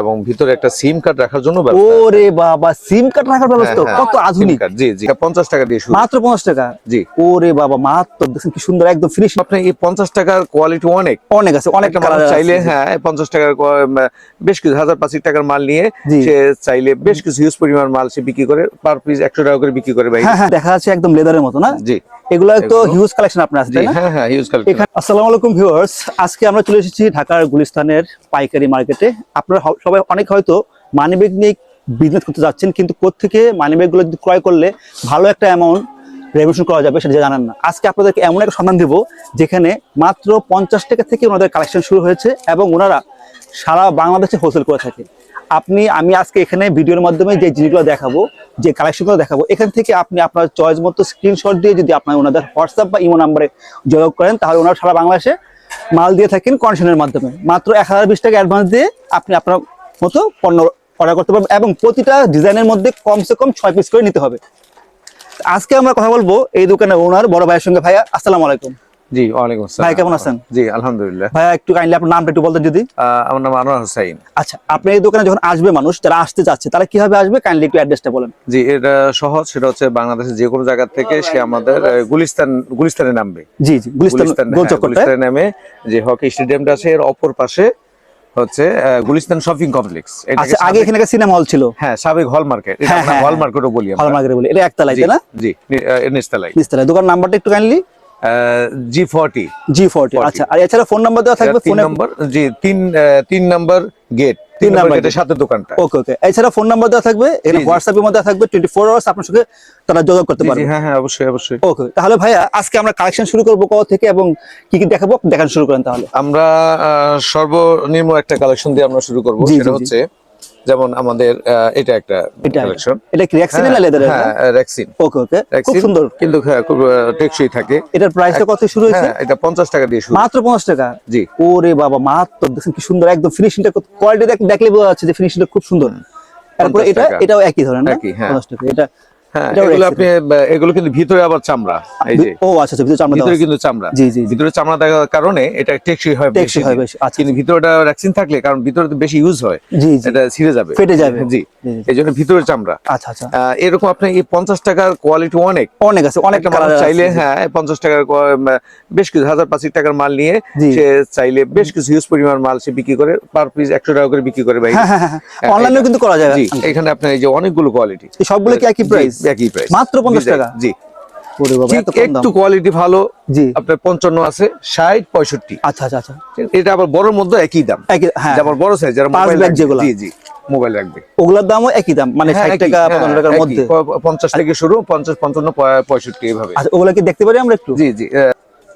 এবং ভিতরে একটা সিম কার্ড রাখার জন্য ওরে বাবা সিম কার্ড রাখার ব্যবস্থা হ্যাঁ, হ্যাঁ, কত আধুনিক। জি জি পঞ্চাশ টাকা দিয়ে শুরু। মাত্র পঞ্চাশ টাকা? জি। ওরে বাবা মাত্র দেখছেন কি সুন্দর একদম ফিনিশ আপনি এই পঞ্চাশ টাকার কোয়ালিটি অনেক। অনেক আছে অনেক কালার চাইলে হ্যাঁ পঞ্চাশ টাকার বেশ কিছু হাজার পাঁচিক টাকার মাল নিয়ে সে চাইলে বেশ কিছু হিউজ পরিমাণ মাল সে বিক্রি করে পার পিস একশো টাকা করে বিক্রি করে ভাই। হ্যাঁ হ্যাঁ দেখা যাচ্ছে একদম লেদারের মতো না? জি। এগুলো তো হিউজ কালেকশন আপনার আছে হ্যাঁ হ্যাঁ হিউজ কালেকশন আসসালামু আলাইকুম ভিউয়ার্স আজকে আমরা চলে এসেছি ঢাকার গুলিস্তানের পাইকারি মার্কেটে। আপনারা সবাই অনেক হয়তো মানিব্যাগ নিয়ে বিজনেস করতে যাচ্ছেন কিন্তু কোত্থেকে মানিব্যাগগুলো যদি ক্রয় করলে ভালো একটা অ্যামাউন্ট রেভলিউশন করা যাবে সেটা জানান না। আজকে আপনাদেরকে এমন একটা সন্ধান দেব যেখানে মাত্র পঞ্চাশ টাকা থেকে ওনাদের কালেকশন শুরু হয়েছে এবং ওনারা সারা বাংলাদেশে হোলসেল করে থাকে। আপনি, আমি আজকে এখানে ভিডিওর মাধ্যমে যে জিনিসগুলো দেখাবো, যে কালেকশনগুলো দেখাবো, এখান থেকে আপনি আপনার চয়েস মতো স্ক্রিনশট দিয়ে যদি আপনার ওনাদের হোয়াটসঅ্যাপ বা ইমো নাম্বারে যোগাযোগ করেন, তাহলে ওনারা সারা বাংলাদেশে মাল দিয়ে থাকেন কন্ডিশনের মাধ্যমে। মাত্র এক হাজার বিশ টাকা অ্যাডভান্স দিয়ে আপনি আপনার মতো পণ্য অর্ডার করতে পারবেন এবং প্রতিটা ডিজাইনের মধ্যে কমসে কম ছয় পিস করে নিতে হবে। আজকে আমরা কথা বলব এই দোকানের ওনার বড় ভাইয়ের সঙ্গে। ভাইয়া, আসসালামু আলাইকুম। জি ওয়ালাইকুম আসসালাম। ভাই, কেমন আছেন? জি আলহামদুলিল্লাহ। ভাইয়া একটু কাইন্ডলি আপনার নামটা একটু বলতেন যদি। আমার নাম আনোয়ার হোসাইন। আচ্ছা আপনি এই দোকানে যখন আসবে মানুষ যারা আসতে চাচ্ছে তারা কীভাবে আসবে? কাইন্ডলি একটু অ্যাড্রেসটা বলেন। জি এটা সহজ সেটা হচ্ছে বাংলাদেশের যে কোনো জায়গা থেকে সে আমাদের গুলিস্তান গুলিস্তানে নামবে। জি জি গুলিস্তান গুলিস্তান গোল হ্যাঁ, গুলিস্তানে নামে যে হকি স্টেডিয়ামটা আছে এর অপর পাশে হচ্ছে গুলিস্তান শপিং কমপ্লেক্স। আচ্ছা আগে এখানে একটা সিনেমা হল ছিল। হ্যাঁ সাবেক হল মার্কেট এটা হল। মার্কেটও বলি ভালো আমরা। মার্কেটে বলি। এটা একতলায় তাই না? জি নিচতলায়। নিচতলায়। দোকান নাম্বারটা একটু kindly G forty G forty আচ্ছা আর এছাড়া ফোন নাম্বার দেওয়া থাকবে ফোনে নম্বর জি তিন তিন নম্বর গেট তিন নম্বর গেটের সাথে দোকানটা। ওকে ওকে এছাড়া ফোন নাম্বার দেওয়া থাকবে। হোয়াটসঅ্যাপের মধ্যে আওয়ার্স আপনার সঙ্গে তারা যোগাযোগ করতে পারবে। হ্যাঁ হ্যাঁ অবশ্যই অবশ্যই। ওকে তাহলে ভাইয়া আজকে আমরা কালেকশন শুরু করব কোথা থেকে এবং কি কি দেখাবো? দেখানো শুরু করেন তাহলে। আমরা সর্বনিম্ন একটা কালেকশন দিয়ে আমরা শুরু করব। সেটা হচ্ছে যেমন আমাদের এটা একটা কালেকশন এটা কি রেক্সিন না লেদারের হ্যাঁ রেক্সিন ওকে ওকে। খুব সুন্দর। কিন্তু হ্যাঁ, খুব টেকসই থাকে। এটার প্রাইসটা কত শুরু হয়েছে? হ্যাঁ এটা পঞ্চাশ টাকা দিয়ে শুরু। মাত্র পঞ্চাশ টাকা? জি। ওরে বাবা মাত্র দেখেন কি সুন্দর একদম ফিনিশিংটা কোয়ালিটি দেখলে বোঝা যাচ্ছে যে ফিনিশিংটা খুব সুন্দর। তারপরে এটা এটাও একই ধরনের না? একই, হ্যাঁ। 50 টাকা। এটা হ্যাঁ এগুলো আপনি এগুলো কিন্তু ভিতরে আবার চামড়া এই যে। ও আচ্ছা আচ্ছা ভিতরে চামড়া ভিতরে কিন্তু চামড়া। জি, জি, জি। ভিতরে চামড়া থাকার কারণে এটা টেকসই হয় টেকসই হয় বেশি, আচ্ছা, কিন্তু ভিতরটা ভ্যাকসিন থাকলে কারণ ভিতরে তো বেশি ইউজ হয় জি জি। এটা ছিঁড়ে যাবে। ফেটে যাবে। জি জি, জি। এই জন্য ভিতরে চামড়া। আচ্ছা আচ্ছা। এরকম আপনি এই টাকার কোয়ালিটি অনেক। অনেক আছে অনেক একটা চাইলে হ্যাঁ পঞ্চাশ টাকার বেশ কিছু হাজার পাঁচিক টাকার মাল নিয়ে সে চাইলে বেশ কিছু হিউজ পরিমাণ মাল সে বিক্রি করে পার পিস একশো টাকা করে বিক্রি করে ভাই। হ্যাঁ হ্যাঁ হ্যাঁ অনলাইনেও কিন্তু করা যায়। এখানে আপনার এই যে অনেকগুলো কোয়ালিটি সবগুলো কি একই প্রাইস একই প্রাইস মাত্র 50 টাকা? জি। একটু কোয়ালিটি ভালো জি। আপনার পঞ্চান্ন আছে ষাট পঁয়ষট্টি। আচ্ছা আচ্ছা আচ্ছা। এটা আবার বড়র মধ্যে একই দাম। হ্যাঁ। আবার বড় সাইজ যারা মোবাইল যেগুলা। জি জি মোবাইল রাখবে। ওগুলোর দামও একই দাম মানে হ্যাঁ, ষাট টাকা হ্যাঁ, পঞ্চান্ন টাকার মধ্যে। পঞ্চাশ থেকে শুরু পঞ্চাশ পঞ্চান্ন প- পঁয়ষট্টি এভাবে। আচ্ছা ওগুলো কি দেখতে পারি আমরা একটু? জি জি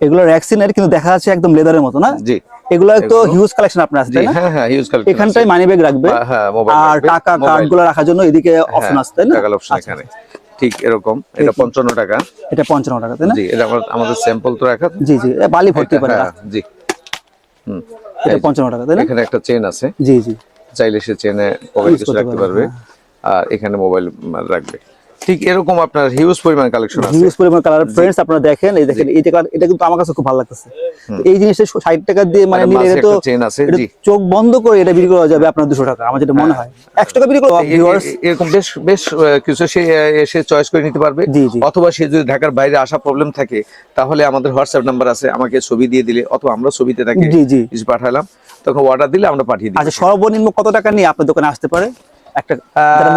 এগুলো র্যাক্সিনের কিন্তু দেখা যাচ্ছে একদম লেদারের মতো না? জি। এগুলো তো হিউজ কালেকশন আপনার আছে হ্যাঁ হ্যাঁ ইউজ এখানটাই মানি ব্যাগ রাখবে। হ্যাঁ মোবাইল আর টাকা কার্ডগুলো রাখার জন্য এদিকে অপশন আছে তাই না? টাকা অপশন আচ্ছা, এখানে। ঠিক এরকম। এটা পঞ্চান্ন টাকা। এটা পঞ্চান্ন টাকা তাই না? জি এটা আমাদের স্যাম্পল তো রাখা জি জি বালি ভর্তি করে হ্যাঁ, জি। হুম এটা পঞ্চান্ন টাকা তাই না? এখানে একটা চেন আছে। জি জি। চাইলে সে চেনে পকেট কিছু রাখতে পারবে, পারবে। আর এখানে মোবাইল রাখবে। ঠিক এরকম আপনার হিউজ পরিমাণ কালেকশন আছে। হিউজ পরিমাণ কালার ফ্রেন্ডস আপনারা দেখেন এই দেখেন এই colour- এটা কিন্তু আমার কাছে খুব ভালো লাগতেছে। এই জিনিসটা ষাট টাকা দিয়ে মানে নিলে এটা তো একটা আছে জি। চোখ বন্ধ করে এটা বিক্রি করা যাবে আপনার দুশো টাকা আমার যেটা মনে হয়। একশো টাকা বিক্রি এ- ভিউয়ার্স এরকম বেশ বেশ কিছু সে এসে চয়েস করে নিতে পারবে। অথবা সে যদি ঢাকার বাইরে আসা প্রবলেম থাকে তাহলে আমাদের হোয়াটসঅ্যাপ নাম্বার আছে আমাকে ছবি দিয়ে দিলে অথবা আমরা ছবিতে তাকে জি জি। কিছু পাঠালাম তখন অর্ডার দিলে আমরা পাঠিয়ে দিই। আচ্ছা সর্বনিম্ন কত টাকা নিয়ে আপনার দোকানে আসতে পারে? একটা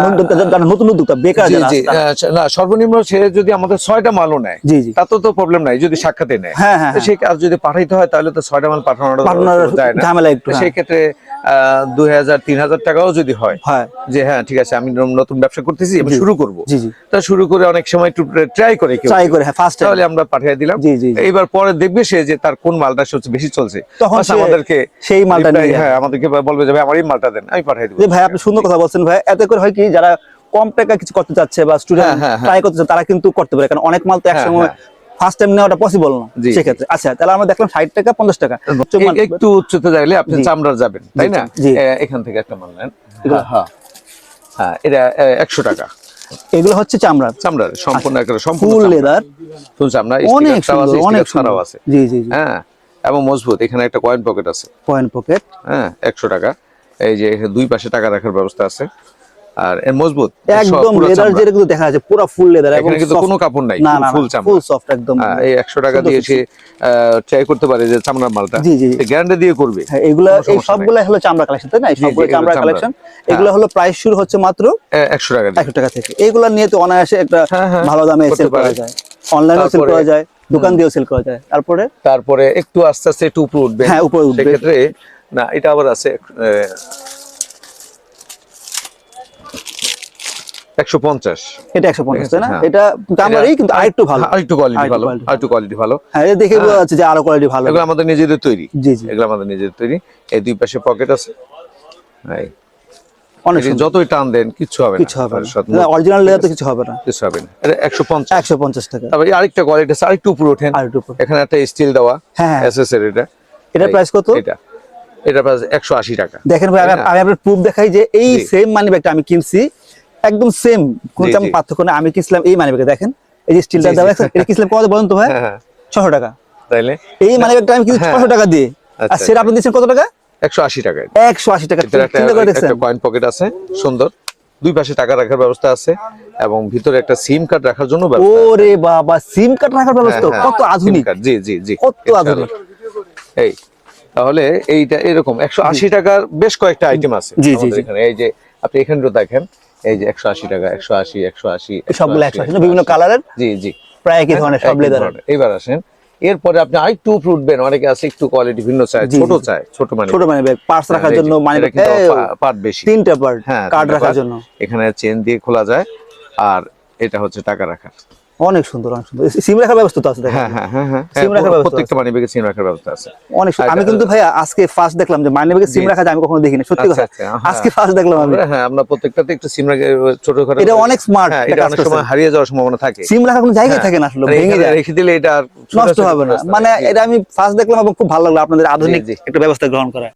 নতুন- উদ্যোক্তা বেকার আহ, না সর্বনিম্ন সে যদি আমাদের ছয়টা মালও নেয় জি জি। তাতে তো প্রবলেম নাই যদি সাক্ষাতে নেয়। হ্যাঁ হ্যাঁ সে কাজ যদি পাঠাইতে হয় তাহলে তো ছয়টা মাল যায় না। হ্যাঁ। সেই ক্ষেত্রে দুই হাজার তিন হাজার টাকাও যদি হয় হয়। যে হ্যাঁ ঠিক আছে আমি নতুন ব্যবসা করতেছি আমি শুরু করব। জি জি। তা শুরু করে অনেক সময় একটু ট্রাই করে ট্রাই করে হ্যাঁ তাহলে আমরা পাঠিয়ে দিলাম। জি, জি, জি। এইবার পরে দেখবে সে যে তার কোন মালটা সবচেয়ে বেশি চলছে। তখন আমাদেরকে সেই মালটা হ্যাঁ আমাদেরকে বলবে আমার এই মালটা দেন আমি পাঠিয়ে দিব। যে ভাই আপনি সুন্দর কথা বলছেন ভাই। এতে করে হয় কি যারা কম টাকা কিছু করতে চাচ্ছে বা স্টুডেন্ট হ্যাঁ, হ্যাঁ, হ্যাঁ। ট্রাই করতে চাচ্ছে তারা কিন্তু করতে পারে। কারণ অনেক মাল তো হ্যাঁ, একসময় হ্যাঁ। ফার্স্ট টাইম নেওয়াটা পসিবল না। সেক্ষেত্রে। আচ্ছা তাহলে আমরা দেখলাম ষাট টাকা পঞ্চাশ টাকা। একটু উচ্চতে যাইলে আপনি চামড়ার যাবেন তাই না? এখান থেকে একটা মাল নেন। হ্যাঁ, হ্যাঁ। হ্যাঁ এটা একশো টাকা। এগুলো হচ্ছে চামড়ার চামড়ার সম্পূর্ণ একটা সম্পূর্ণ লেদার ফুল চামড়া অনেক সুন্দর অনেক আছে। জি জি হ্যাঁ এবং মজবুত এখানে একটা কয়েন পকেট আছে। পয়েন্ট পকেট হ্যাঁ একশো টাকা। এই যে দুই পাশে টাকা রাখার ব্যবস্থা আছে। আর মজবুত একদম লেদার যেটা কিন্তু দেখা যাচ্ছে পুরো ফুল লেদার এবং কিন্তু কোনো কাপড় নাই ফুল চামড়া। ফুল সফট একদম হ্যাঁ, এই একশো টাকা সুন্দর দিয়ে সে ট্রাই করতে পারে যে চামড়ার মালটা। জি, জি। গ্যারান্টি দিয়ে করবে। হ্যাঁ, এগুলা এই সবগুলো হলো চামড়া কালেকশন তাই না? সবগুলো চামড়া। কালেকশন হ্যাঁ। এগুলো হলো প্রাইস শুরু হচ্ছে মাত্র একশো টাকা দিয়ে। একশো টাকা থেকে। এইগুলা নিয়ে তো অনায়াসে একটা হ্যাঁ, হ্যাঁ, ভালো দামে সেল করা যায়। অনলাইনেও সেল করা যায় দোকান দিয়েও সেল করা যায়। তারপরে? তারপরে একটু আস্তে আস্তে একটু উপরে উঠবে। হ্যাঁ, উপরে উঠবে। সেক্ষেত্রে না এটা আবার আছে একশো পঞ্চাশ। এটা একশো পঞ্চাশ তাই না? হ্যাঁ। এটা কিন্তু আরেকটু ভালো। আরেকটু কোয়ালিটি ভালো আরেকটু কোয়ালিটি ভালো। হ্যাঁ এটা দেখে বোঝা যাচ্ছে যে আরও কোয়ালিটি ভালো। এগুলো আমাদের নিজেদের তৈরি। জি জি। এগুলো আমাদের নিজেদের তৈরি। এই দুই পাশে পকেট আছে। এই, অনেক যতই টান দেন হবে কিছু হবে না। অরিজিনাল তো কিছু হবে না। কিছু হবে না। এটা টাকা। তারপরে আরেকটা কোয়ালিটি আছে আরেকটু উপরে ওঠেন। আর উপরে। এখানে একটা স্টিল দেওয়া হ্যাঁ, হ্যাঁ। এসএসএর এটা। এটার প্রাইস কত? এটা। এটা প্রাইস টাকা। দেখেন ভাই আমি আপনার প্রুফ দেখাই যে এই সেম মানি ব্যাগটা আমি কিনছি। একদম সেম কোন তেমন পার্থক্য নেই। আমি কিনছিলাম এই মানি দেখেন এই যে স্টিলটা। দেওয়া আছে এটা কিনছিলাম কত বলুন তো ভাই? হ্যাঁ, হ্যাঁ। ছশো টাকা। তাইলে? এই মানি আমি কিনছি হ্যাঁ। ছশো টাকা দিয়ে। আর আচ্ছা, সেটা আপনি দিচ্ছেন কত টাকা? একশো আশি টাকা একশো আশি টাকা। কয়েন পকেট আছে সুন্দর। দুই পাশে টাকা রাখার ব্যবস্থা আছে এবং ভিতরে একটা সিম কার্ড রাখার জন্য ব্যবস্থা ওরে বাবা সিম কার্ড রাখার ব্যবস্থা কত আধুনিক। জি জি জি। কত আধুনিক। এই তাহলে এইটা এরকম। একশো আশি টাকার বেশ কয়েকটা আইটেম আছে জি, জি, এখানে। এই যে আপনি এখানে দেখেন এই যে একশো আশি টাকা একশো আশি একশো আশি সবগুলো একশো আশি বিভিন্ন কালারের? জি জি। প্রায় একই ধরনের সব লেদার। এবার আসেন এরপরে আপনি আরেকটু ফ্রুট বেন অনেকে আছে একটু কোয়ালিটি ভিন্ন চায় ছোট চাই চায় ছোট মানে ছোট মানে ব্যাগ পার্স রাখার জন্য মানে পার্ট বেশি। তিনটা পার্ট হ্যাঁ কার্ড রাখার জন্য। এখানে চেন দিয়ে খোলা যায় আর এটা হচ্ছে টাকা রাখার অনেক সুন্দর অনেক সুন্দর। সিম রাখার ব্যবস্থা তো আছে হ্যাঁ হ্যাঁ হ্যাঁ হ্যাঁ। সিম রাখার ব্যবস্থা প্রত্যেকটা মানি ব্যাগে সিম রাখার ব্যবস্থা আছে। অনেক সুন্দর। আমি কিন্তু ভাইয়া আজকে ফার্স্ট দেখলাম যে মানি ব্যাগে সিম রাখা যায় আমি কখনো দেখিনি সত্যি আচ্ছা, কথা। আচ্ছা, হ্যাঁ। আজকে ফার্স্ট দেখলাম আমি। হ্যাঁ আমরা প্রত্যেকটাতে একটু সিম রাখে ছোট খাটো এটা অনেক হ্যাঁ এটা অনেক সময় হারিয়ে যাওয়ার সম্ভাবনা থাকে। সিম রাখার কোনো জায়গায় হ্যাঁ, থাকে না আসলে ভেঙে যায়। রেখে দিলে এটা আর নষ্ট হবে না। মানে এটা আমি ফার্স্ট দেখলাম এবং খুব ভালো লাগল আপনাদের আধুনিক। একটা ব্যবস্থা গ্রহণ করা